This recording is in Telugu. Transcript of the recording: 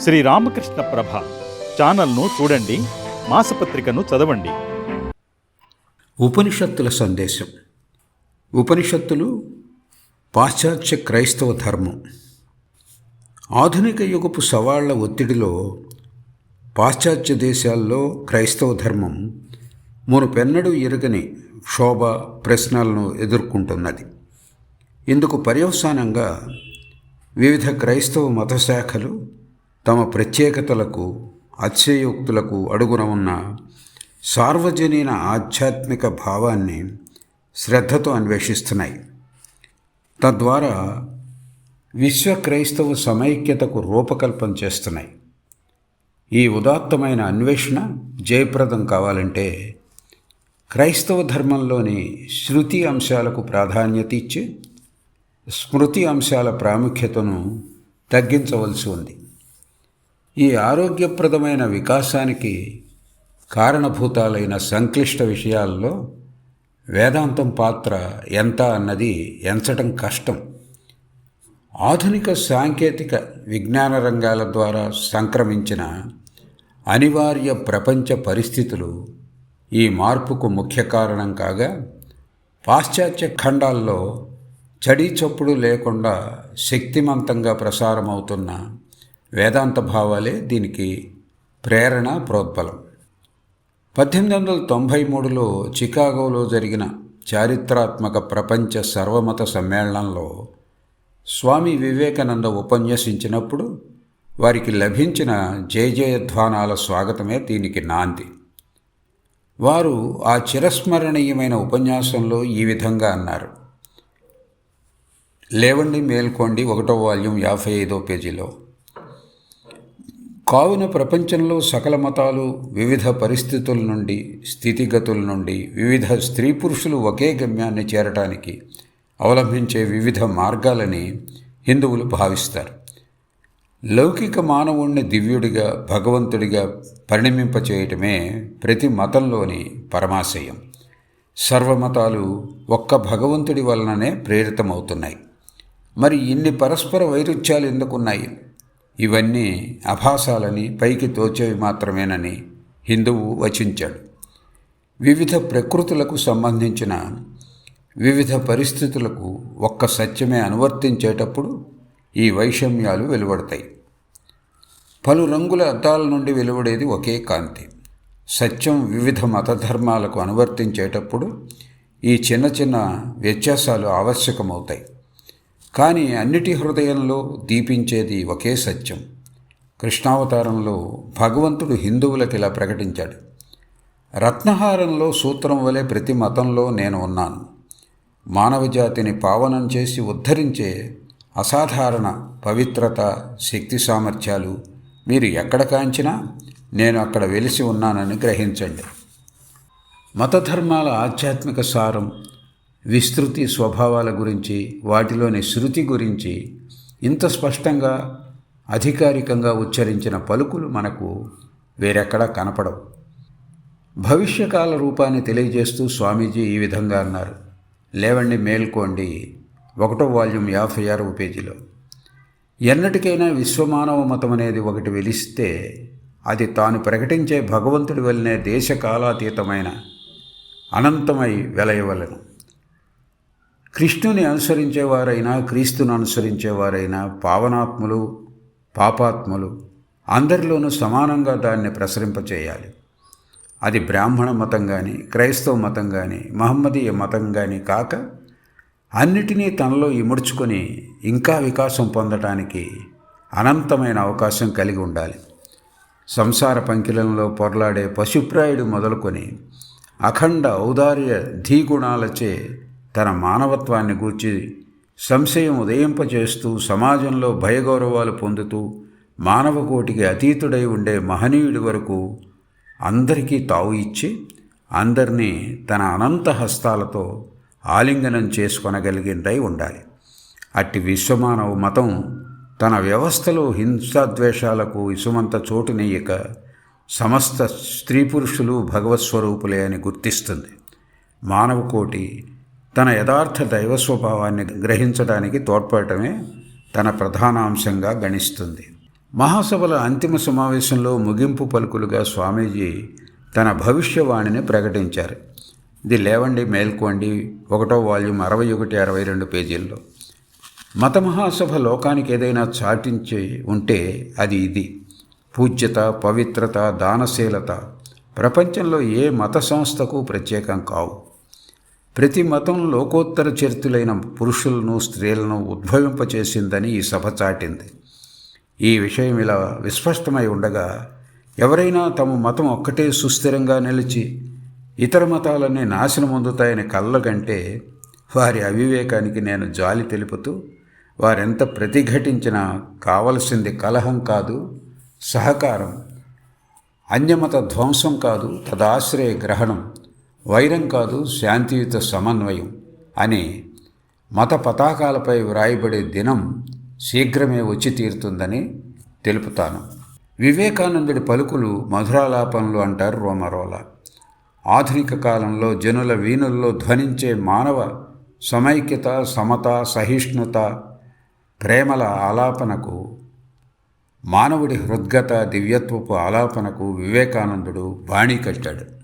శ్రీ రామకృష్ణ ప్రభ ఛానల్ను చూడండి మాసపత్రికను చదవండి. ఉపనిషత్తుల సందేశం. ఉపనిషత్తులు పాశ్చాత్య క్రైస్తవ ధర్మం. ఆధునిక యుగపు సవాళ్ళ ఒత్తిడిలో పాశ్చాత్య దేశాల్లో క్రైస్తవ ధర్మం మునుపెన్నడూ ఎరుగని క్షోభ ప్రశ్నలను ఎదుర్కొంటున్నది. ఇందుకు పర్యవసానంగా వివిధ క్రైస్తవ మత శాఖలు తమ ప్రత్యేకతలకు అతిశయోక్తులకు అడుగున ఉన్న సార్వజనీన ఆధ్యాత్మిక భావాన్ని శ్రద్ధతో అన్వేషిస్తున్నాయి. తద్వారా విశ్వ క్రైస్తవ సమైక్యతకు రూపకల్పన చేస్తున్నాయి. ఈ ఉదాత్తమైన అన్వేషణ జయప్రదం కావాలంటే క్రైస్తవ ధర్మంలోని శృతి అంశాలకు ప్రాధాన్యత ఇచ్చి స్మృతి అంశాల ప్రాముఖ్యతను తగ్గించవలసి ఉంది. ఈ ఆరోగ్యప్రదమైన వికాసానికి కారణభూతాలైన సంక్లిష్ట విషయాల్లో వేదాంతం పాత్ర ఎంత అన్నది ఎంచటం కష్టం. ఆధునిక సాంకేతిక విజ్ఞాన రంగాల ద్వారా సంక్రమించిన అనివార్య ప్రపంచ పరిస్థితులు ఈ మార్పుకు ముఖ్య కారణం కాగా పాశ్చాత్య ఖండాల్లో చడీ చప్పుడు లేకుండా శక్తిమంతంగా ప్రసారమవుతున్న వేదాంత భావాలే దీనికి ప్రేరణ ప్రోద్బలం. పద్దెనిమిది వందల తొంభై మూడులో చికాగోలో జరిగిన చారిత్రాత్మక ప్రపంచ సర్వమత సమ్మేళనంలో స్వామి వివేకానంద ఉపన్యసించినప్పుడు వారికి లభించిన జయజయధ్వానాల స్వాగతమే దీనికి నాంది. వారు ఆ చిరస్మరణీయమైన ఉపన్యాసంలో ఈ విధంగా అన్నారు. లేవండి మేల్కోండి ఒకటో వాల్యూమ్ యాభై ఐదో పేజీలో. కావున ప్రపంచంలో సకల మతాలు వివిధ పరిస్థితుల నుండి స్థితిగతుల నుండి వివిధ స్త్రీ పురుషులు ఒకే గమ్యాన్ని చేరటానికి అవలంబించే వివిధ మార్గాలని హిందువులు భావిస్తారు. లౌకిక మానవుణ్ణి దివ్యుడిగా భగవంతుడిగా పరిణమింపచేయటమే ప్రతి మతంలోని పరమాశయం. సర్వమతాలు ఒక్క భగవంతుడి వలననే ప్రేరితమవుతున్నాయి. మరి ఇన్ని పరస్పర వైరుధ్యాలు ఎందుకున్నాయి? ఇవన్నీ అభాసాలని పైకి తోచేవి మాత్రమేనని హిందువు వచించాడు. వివిధ ప్రకృతులకు సంబంధించిన వివిధ పరిస్థితులకు ఒక్క సత్యమే అనువర్తించేటప్పుడు ఈ వైషమ్యాలు వెలువడతాయి. పలు రంగుల అద్దాల నుండి వెలువడేది ఒకే కాంతి. సత్యం వివిధ మతధర్మాలకు అనువర్తించేటప్పుడు ఈ చిన్న చిన్న వ్యత్యాసాలు ఆవశ్యకమవుతాయి. కానీ అన్నిటి హృదయంలో దీపించేది ఒకే సత్యం. కృష్ణావతారంలో భగవంతుడు హిందువులకు ఇలా ప్రకటించాడు. రత్నహారంలో సూత్రం వలె ప్రతి మతంలో నేను ఉన్నాను. మానవజాతిని పావనం చేసి ఉద్ధరించే అసాధారణ పవిత్రత శక్తి సామర్థ్యాలు మీరు ఎక్కడ కాంచినా నేను అక్కడ వెలిసి ఉన్నానని గ్రహించండి. మతధర్మాల ఆధ్యాత్మిక సారం విస్తృతి స్వభావాల గురించి వాటిలోని శృతి గురించి ఇంత స్పష్టంగా అధికారికంగా ఉచ్చరించిన పలుకులు మనకు వేరెక్కడా కనపడవు. భవిష్యకాల రూపాన్ని తెలియజేస్తూ స్వామీజీ ఈ విధంగా అన్నారు. లేవండి మేల్కోండి. ఒకటో వాల్యూమ్ యాభై ఆరవ పేజీలో. ఎన్నటికైనా విశ్వమానవ మతం అనేది ఒకటి వెలిస్తే అది తాను ప్రకటించే భగవంతుడి వల్లనే దేశకాలాతీతమైన అనంతమై వెలయవలను. కృష్ణుని అనుసరించేవారైనా క్రీస్తును అనుసరించేవారైనా పావనాత్ములు పాపాత్ములు అందరిలోనూ సమానంగా దాన్ని ప్రసరింపచేయాలి. అది బ్రాహ్మణ మతం కానీ క్రైస్తవ మతం కానీ మహమ్మదీయ మతం కానీ కాక అన్నిటినీ తనలో ఇముడ్చుకొని ఇంకా వికాసం పొందటానికి అనంతమైన అవకాశం కలిగి ఉండాలి. సంసార పంకిలంలో పొరలాడే పశుప్రాయుడు మొదలుకొని అఖండ ఔదార్య ధీగుణాలచే తన మానవత్వాన్ని గూర్చి సంశయం ఉదయింపచేస్తూ సమాజంలో భయగౌరవాలు పొందుతూ మానవకోటికి అతీతుడై ఉండే మహనీయుడి వరకు అందరికీ తావు ఇచ్చి అందరినీ తన అనంత హస్తాలతో ఆలింగనం చేసుకొనగలిగిందై ఉండాలి. అట్టి విశ్వమానవ మతం తన వ్యవస్థలో హింసాద్వేషాలకు ఇసుమంత చోటునీయక సమస్త స్త్రీ పురుషులు భగవత్స్వరూపులే అని గుర్తిస్తుంది. మానవకోటి తన యథార్థ దైవ స్వభావాన్ని గ్రహించడానికి తోడ్పడటమే తన ప్రధాన అంశంగా గణిస్తుంది. మహాసభల అంతిమ సమావేశంలో ముగింపు పలుకులుగా స్వామీజీ తన భవిష్యవాణిని ప్రకటించారు. ఇది లేవండి మేల్కోండి ఒకటో వాల్యూమ్ అరవై ఒకటి అరవై రెండు పేజీల్లో. మత మహాసభ లోకానికి ఏదైనా చాటించి ఉంటే అది ఇది. పూజ్యత పవిత్రత దానశీలత. ప్రపంచంలో ఏ మత సంస్థకు ప్రత్యేకం కావు. ప్రతి మతం లోకోత్తర చరితులైన పురుషులను స్త్రీలను ఉద్భవింపచేసిందని ఈ సభ చాటింది. ఈ విషయం ఇలా విస్పష్టమై ఉండగా ఎవరైనా తమ మతం ఒక్కటే సుస్థిరంగా నిలిచి ఇతర మతాలన్నీ నాశనం పొందుతాయని కళ్ళగంటే వారి అవివేకానికి నేను జాలి తెలుపుతూ వారెంత ప్రతిఘటించినా కావలసింది కలహం కాదు సహకారం. అన్యమత ధ్వంసం కాదు తదాశ్రయ గ్రహణం. వైరం కాదు శాంతియుత సమన్వయం అని మత పతాకాలపై వ్రాయబడే దినం శీఘ్రమే వచ్చి తీరుతుందని తెలుపుతాను. వివేకానందుడి పలుకులు మధురాలాపనలు అంటారు రోమరోలా. ఆధునిక కాలంలో జనుల వీణుల్లో ధ్వనించే మానవ సమైక్యత సమత సహిష్ణుత ప్రేమల ఆలాపనకు మానవుడి హృద్గత దివ్యత్వపు ఆలాపనకు వివేకానందుడు బాణీ కట్టాడు.